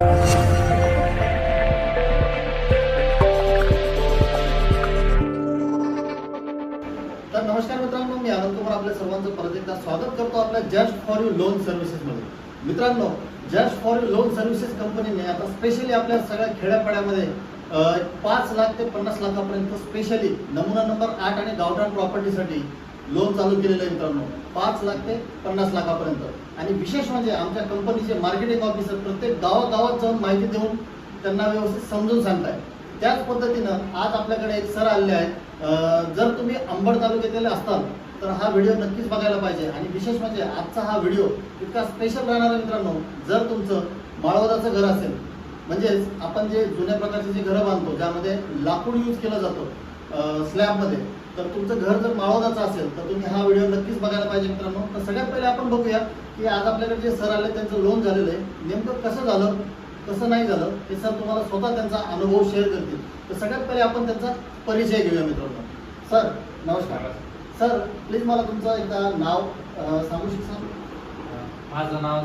तर नमस्कार मित्रांनो मी आनंद कुमार आपल्या सर्वांचं परत एकदा स्वागत करतो आपल्या just for you loan services मध्ये. मित्रांनो just for you loan services कंपनीने आता स्पेशली आपल्या सगळ्या खेड्यापाड्यामध्ये पाच लाख ते पन्नास लाखापर्यंत स्पेशली नमुना नंबर आठ आणि गावठाण प्रॉपर्टीसाठी लोन चालू केलेलं आहे मित्रांनो. पाच लाख ते पन्नास लाखापर्यंत. आणि विशेष म्हणजे आमच्या कंपनीचे मार्केटिंग ऑफिसर प्रत्येक गावागावात जाऊन माहिती देऊन त्यांना व्यवस्थित समजून सांगताय. त्याच पद्धतीनं आज आपल्याकडे एक सर आलेले आहेत. जर तुम्ही अंबड तालुक्यातील असताल तर हा व्हिडिओ नक्कीच बघायला पाहिजे. आणि विशेष म्हणजे आजचा हा व्हिडिओ इतका स्पेशल राहणार आहे मित्रांनो जर तुमचं माळवदाचं घर असेल म्हणजेच आपण जे जुन्या प्रकारचे जे घरं बांधतो ज्यामध्ये लाकूड यूज केलं जातं स्लॅबमध्ये तर तुमचं घर जर माळवदाचं असेल तर तुम्ही हा व्हिडिओ नक्कीच बघायला पाहिजे मित्रांनो. तर सगळ्यात पहिले आपण बघूया की आज आपल्याकडे जे सर आले त्यांचं लोन झालेलं आहे. नेमकं कसं झालं कसं नाही झालं हे सर तुम्हाला स्वतः त्यांचा अनुभव शेअर करतील. तर सगळ्यात पहिले आपण त्यांचा परिचय घेऊया मित्रांनो. सर नमस्कार. सर प्लीज मला तुमचं एकदा नाव सांगू शकता? माझं नाव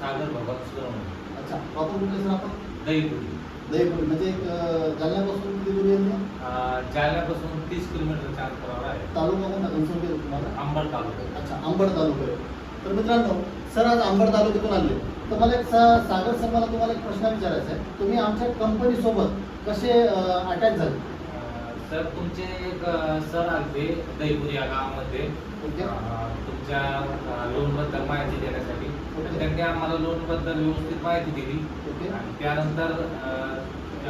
सागर सुरवणे अच्छा प्रॉपर कुठले सर आपण? दहीपुरी. दहीपुरी म्हणजे जालन्यापासून? जालन्यापासून तीस किलोमीटरच्या अंतरावर आहे. तालुका कोणता? तुम्हाला? अंबड तालुका. अच्छा अंबड तालुका आहे. तर मित्रांनो सर आज अंबड तालुक्यातून आले. तर मला एक सा- सागर सर मला तुम्हाला एक प्रश्न विचारायचा आहे. तुम्ही आमच्या कंपनी सोबत कसे अटॅच झाले? सर तुमचे एक सर आलते दहीपुरी या गावामध्ये. ओके. तुमच्या लोनबद्दल माहिती देण्यासाठी. त्यांनी आम्हाला लोनबद्दल व्यवस्थित माहिती दिली. ओके. आणि त्यानंतर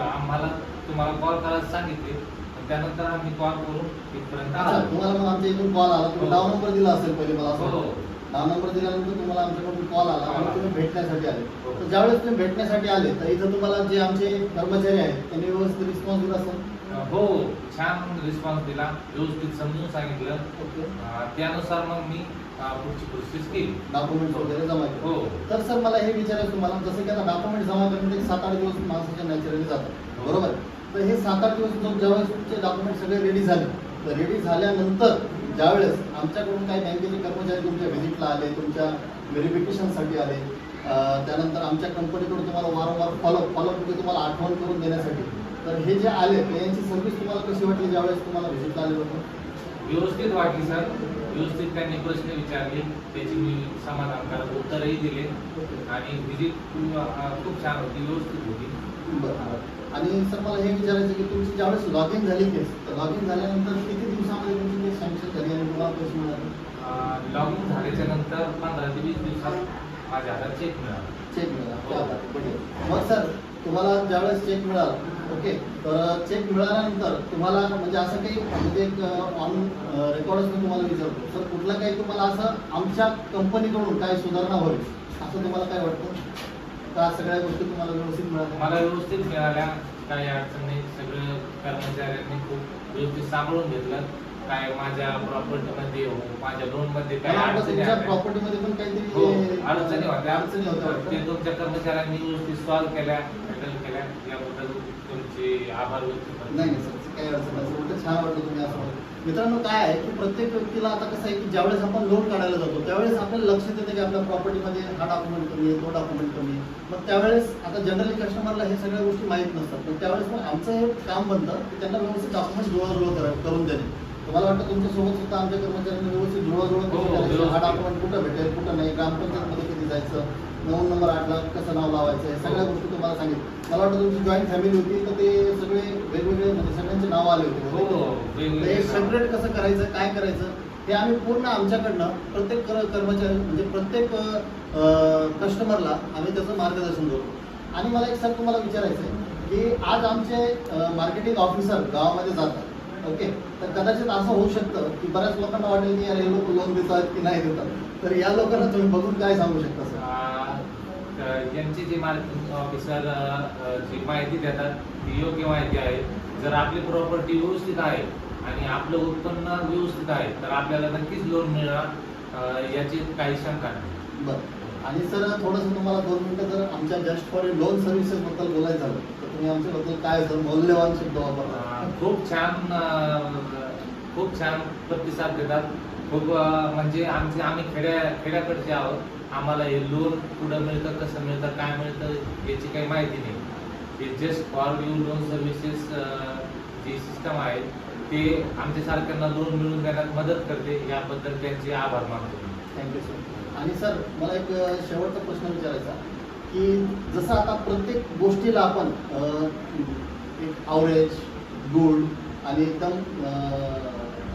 आम्हाला तुम्हाला कॉल करायला सांगितले. त्यानंतर आम्ही कॉल करून इथपर्यंत अच्छा आलो तुम्हाला मग आमच्या इथून कॉल आला. तुम्ही हो. नाव नंबर दिला असेल पहिले मला असं. हो. नाव नंबर दिल्यानंतर तुम्हाला आमच्याकडून कॉल आला. आणि आला. तुम्ही भेटण्यासाठी आले. हो. तर ज्यावेळेस तुम्ही भेटण्यासाठी आले तर इथं तुम्हाला जे आमचे कर्मचारी आहेत त्यांनी व्यवस्थित रिस्पॉन्स दिला असेल? हो. छान रिस्पॉन्स दिला. व्यवस्थित समजून सांगितलं. त्यानुसार मग मी पुढची प्रोसेस केली. डॉक्युमेंट्स वगैरे जमा केले. हो. तर सर मला हे विचारायचं तुम्हाला जसं की आता डॉक्युमेंट जमा करण्यात एक सात आठ दिवस माणसाच्या नॅचरली जातात. हो. बरोबर? तर हे सात आठ दिवस ज्यावेळेसचे ज्यावेळेस तुमचे डॉक्युमेंट सगळे रेडी झाले. तर रेडी झाल्यानंतर ज्यावेळेस आमच्याकडून काही बँकेचे कर्मचारी तुमच्या व्हिजिटला आले तुमच्या व्हेरिफिकेशनसाठी आले त्यानंतर आमच्या कंपनीकडून तुम्हाला वारंवार फॉलो फॉलोअप म्हणजे तुम्हाला आठवण करून देण्यासाठी. तर हे जे आले तर यांची सर्व्हिस तुम्हाला कशी वाटली ज्यावेळेस तुम्हाला व्हिजिटला आले होतं व्यवस्थित वाटली सर व्यवस्थित त्यांनी प्रश्न विचारले. त्याची मी समाधानकारक उत्तरही दिले. आणि व्हिजिट खूप छान होती व्यवस्थित होती. बरं आणि सर मला हे विचारायचं की तुमची ज्यावेळेस लॉग इन झाली केस तर लॉग इन झाल्यानंतर किती दिवसामध्ये तुमची केस सँक्शन झाली आणि तुम्हाला पैसे मिळाले? लॉग इन झाल्याच्यानंतर पंधरा ते वीस दिवसात माझ्या हातात चेक मिळाला. चेक मिळाला. बढिया. मग सर तुम्हाला ज्यावेळेस चेक मिळाला ओके तर चेक मिळाल्यानंतर तुम्हाला म्हणजे असं काही म्हणजे एक ऑन रेकॉर्डच मी तुम्हाला विचारतो. सर कुठलं काही तुम्हाला असं आमच्या कंपनीकडून काही सुधारणा होईल असं तुम्हाला काय वाटतं? का सगळ्या गोष्टी तुम्हाला व्यवस्थित मिळाल्या. मला व्यवस्थित मिळाल्या. काही अडचण नाही. सगळं कर्मचाऱ्यांनी खूप व्यवस्थित सांभाळून घेतलं. काय माझ्या प्रॉपर्टीमध्ये हो माझ्या लोनमध्ये काय मला वाटतं अडचणी तुमच्या आल्या. प्रॉपर्टीमध्ये पण हो काहीतरी अडचणी होत्या. अडचणी होत्या वाटतं. ते तुमच्या कर्मचाऱ्यांनी व्यवस्थित सॉल्व्ह केल्या हँडल केल्या. याबद्दल तुमचे आभार व्यक्त करतो. नाही नाही सर. काही अडचण नाही. उलट छान वाटलं तुम्ही असं म्हणून. मित्रांनो काय आहे की प्रत्येक व्यक्तीला आता कसं आहे की ज्यावेळेस आपण लोन काढायला जातो त्यावेळेस आपल्याला लक्षात येतं की आपल्या प्रॉपर्टीमध्ये हा डॉक्युमेंट कमी आहे तो डॉक्युमेंट कमी आहे मग त्यावेळेस आता जनरली कस्टमरला हे सगळ्या गोष्टी माहीत नसतात पण त्यावेळेस मग आमचं हे काम बनतं की त्यांना व्यवस्थित डॉक्युमेंट जुळवाजुळव करा करून देणे तुम्हाला वाटतं तुमच्यासोबत सुद्धा आमच्या कर्मचाऱ्यांनी व्यवस्थित जुळवाजुळव हो, करून द्यायचं. हा व्यवस्थित. डॉक्युमेंट कुठं भेटेल कुठं नाही ग्रामपंचायतमध्ये कधी जायचं नऊ नंबर आठला कसं नाव लावायचं हे सगळ्या गोष्टी तुम्हाला सांगितलं मला वाटतं तुमची जॉईंट फॅमिली होती तर ते सगळे वेगवेगळे म्हणजे सगळ्यांचे नाव आले होते. हो तर हे सेपरेट कसं करायचं काय करायचं हे आम्ही पूर्ण आमच्याकडनं प्रत्येक कर- कर्मचारी म्हणजे प्रत्येक कस्टमरला आम्ही त्याचं मार्गदर्शन करतो आणि मला एक सर तुम्हाला विचारायचं आहे की आज आमचे मार्केटिंग ऑफिसर गावामध्ये जातात ओके? तर कदाचित असं होऊ शकतं की बऱ्याच लोकांना वाटेल की यार हे लोक लोन देतात की नाही देतात. तर या लोकांना तुम्ही बघून काय सांगू शकता सर यांची जी मार्केटिंग ऑफिसर जी माहिती देतात ती योग्य माहिती आहे. जर आपली प्रॉपर्टी व्यवस्थित आहे आणि आपलं उत्पन्न व्यवस्थित आहे तर आपल्याला नक्कीच लोन मिळणार. याची काही शंका नाही. बरं. आणि सर थोडंसं तुम्हाला दोन मिनिटं जर आमच्या जस्ट फॉर लोन सर्व्हिसेस बद्दल बोलायचं झालं तर तुम्ही आमच्याबद्दल काय सर मौल्यवान शब्द वापरता? अं, खूप छान खूप छान प्रतिसाद देतात. खूप म्हणजे आमचे आम्ही खेड्या खेड्याकडचे आहोत. आम्हाला हे लोन कुठं मिळतं कसं मिळतं काय मिळतं याची काही माहिती नाही. हे just for you loan services G system आहे ते आमच्यासारख्यांना लोन मिळून देण्यात मदत करते. याबद्दल त्यांचे आभार मानतो. थँक्यू सर आणि सर मला एक शेवटचा प्रश्न विचारायचा की जसं आता प्रत्येक गोष्टीला आपण एक आवरेज गुड आणि एकदम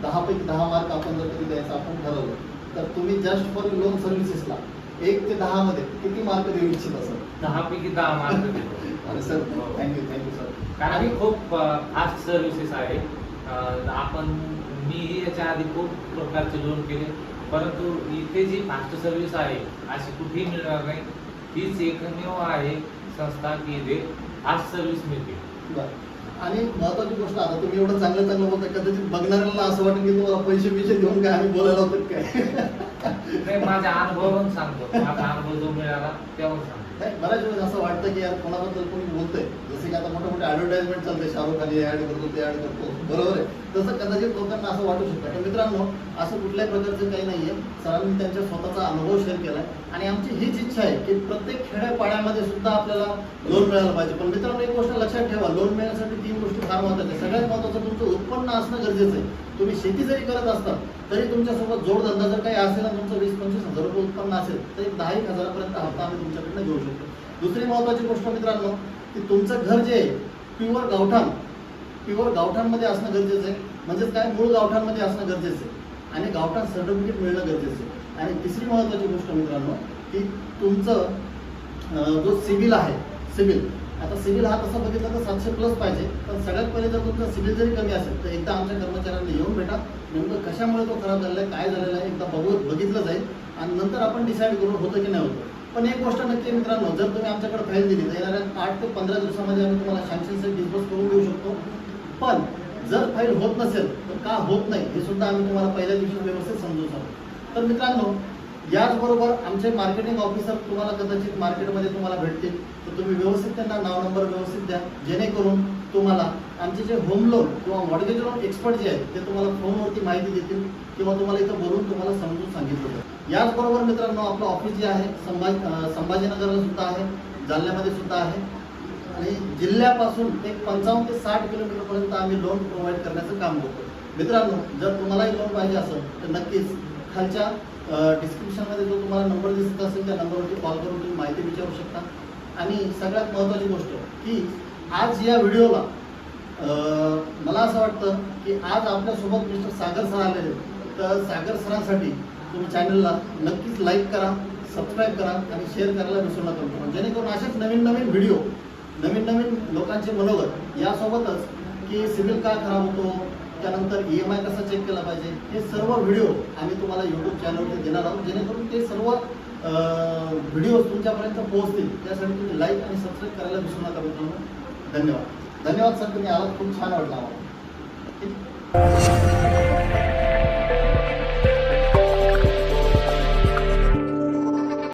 दहापैकी दहा मार्क आपण जर कधी द्यायचं आपण ठरवलं तर तुम्ही जस्ट फॉर लोन सर्व्हिसेसला एक ते दहामध्ये किती मार्क देऊ इच्छित असाल दहा पैकी दहा मार्क देतो अरे सर थँक्यू थँक्यू सर कारण ही खूप फास्ट सर्व्हिसेस आहे. आपण मीही याच्या आधी खूप प्रकारचे लोन केले. परंतु इथे जी फास्ट सर्व्हिस आहे अशी कुठेही मिळणार नाही. हीच एकमेव आहे संस्था की इथे फास्ट सर्व्हिस मिळते. आणि महत्वाची गोष्ट आता तुम्ही एवढं चांगलं चांगलं बोलता कदाचित बघणाऱ्यांना असं वाटेल की तुम्हाला पैसे बिशे देऊन काय आम्ही बोलायला होतं काय? नाही माझ्या अनुभवावरून सांगतो. माझा अनुभव जो मिळाला त्यावरून सांगतो. नाही बऱ्याच वेळेस असं वाटतं की यार कोणाबद्दल कोणी बोलतंय. जसे की आता मोठे मोठे ऍडव्हर्टाइजमेंट चालते शाहरुख खान ऍड करतो ते ऍड करतो. बरोबर आहे? तसं कदाचित लोकांना असं वाटू शकतं. तर मित्रांनो असं कुठल्याही प्रकारचं काही नाहीये. सरांनी त्यांच्या स्वतःचा अनुभव शेअर केलाय. आणि आमची हीच इच्छा आहे की प्रत्येक खेड्यापाड्यामध्ये सुद्धा आपल्याला लोन मिळालं पाहिजे. पण मित्रांनो एक गोष्ट लक्षात ठेवा. लोन मिळण्यासाठी तीन गोष्टी फार महत्त्वाच्या सगळ्यात महत्वाचं तुमचं उत्पन्न असणं गरजेचं आहे. तुम्ही शेती जरी करत असताल तरी तुमच्यासोबत जोडधंदा जर काही असेल आणि तुमचं वीस पंचवीस हजार रुपये उत्पन्न असेल तर एक दहा एक हजारापर्यंत हप्ता आम्ही तुमच्याकडनं घेऊ शकतो. दुसरी महत्वाची गोष्ट मित्रांनो की तुमचं घर जे आहे प्युअर गावठाण प्युअर गावठाणमध्ये असणं गरजेचं आहे. म्हणजेच काय? मूळ गावठाणमध्ये असणं गरजेचं आहे. आणि गावठाण सर्टिफिकेट मिळणं गरजेचं आहे. आणि तिसरी महत्वाची गोष्ट मित्रांनो की तुमचं जो सिबिल आहे सिबिल. आता सिबिल हा तसा बघितला तर सातशे प्लस पाहिजे. पण सगळ्यात पहिले जर तुमचा सिबिल जरी कमी असेल तर एकदा आमच्या कर्मचाऱ्यांना येऊन भेटा. नेमकं कशामुळे तो खराब झालेला आहे काय झालेला आहे एकदा बघू बघितलं जाईल. आणि नंतर आपण डिसाईड करू होतं की नाही होतं. पण एक गोष्ट नक्की मित्रांनो जर तुम्ही आमच्याकडे फाईल दिली तर येणाऱ्या आठ ते पंधरा दिवसामध्ये आम्ही तुम्हाला सँक्शनचे डिस्पोज करून देऊ शकतो. पण जर फाईल होत नसेल तर का होत नाही हे सुद्धा आम्ही तुम्हाला पहिल्या दिवशी व्यवस्थित समजून शकतो. तर मित्रांनो याचबरोबर आमचे मार्केटिंग ऑफिसर तुम्हाला कदाचित मार्केटमध्ये तुम्हाला भेटतील. तर तुम्ही व्यवस्थित त्यांना नाव नंबर व्यवस्थित द्या. जेणेकरून तुम्हाला आमचे जे होम लोन किंवा मॉडगेज लोन एक्सपर्ट जे आहेत ते तुम्हाला फोनवरती माहिती देतील किंवा तुम्हाला इथं बोलून तुम्हाला याचबरोबर मित्रांनो आपलं ऑफिस जे आहे संभाजी संभाजीनगरला सुद्धा आहे जालन्यामध्ये सुद्धा आहे. आणि जिल्ह्यापासून एक पंचावन्न ते साठ किलोमीटरपर्यंत आम्ही लोन प्रोव्हाइड करण्याचं काम करतो. मित्रांनो जर तुम्हालाही लोन पाहिजे असेल तर नक्कीच खालच्या डिस्क्रिप्शनमध्ये जो तुम्हाला नंबर दिसत असेल त्या नंबरवरती कॉल करून तुम्ही माहिती विचारू शकता. आणि सगळ्यात महत्त्वाची गोष्ट की आज या व्हिडिओला मला असं वाटतं की आज आपल्यासोबत मिस्टर सागर सर आलेले तर सागर सरांसाठी तुम्ही चॅनलला नक्कीच लाईक करा सबस्क्राईब करा आणि शेअर करायला विसरू नका. मित्रांनो. जेणेकरून असेच नवीन नवीन व्हिडिओ नवीन नवीन लोकांचे मनोगत यासोबतच की सिबिल का खराब होतो त्यानंतर ई एम आय कसा चेक केला पाहिजे हे सर्व व्हिडिओ आम्ही तुम्हाला यूट्यूब चॅनलवरती देणार आहोत. जेणेकरून ते सर्व व्हिडिओ तुमच्यापर्यंत पोहोचतील. त्यासाठी तुम्ही लाईक आणि सबस्क्राईब करायला विसरू नका मित्रांनो. धन्यवाद. धन्यवाद सर. तुम्ही आलात. खूप छान वाटला आम्हाला.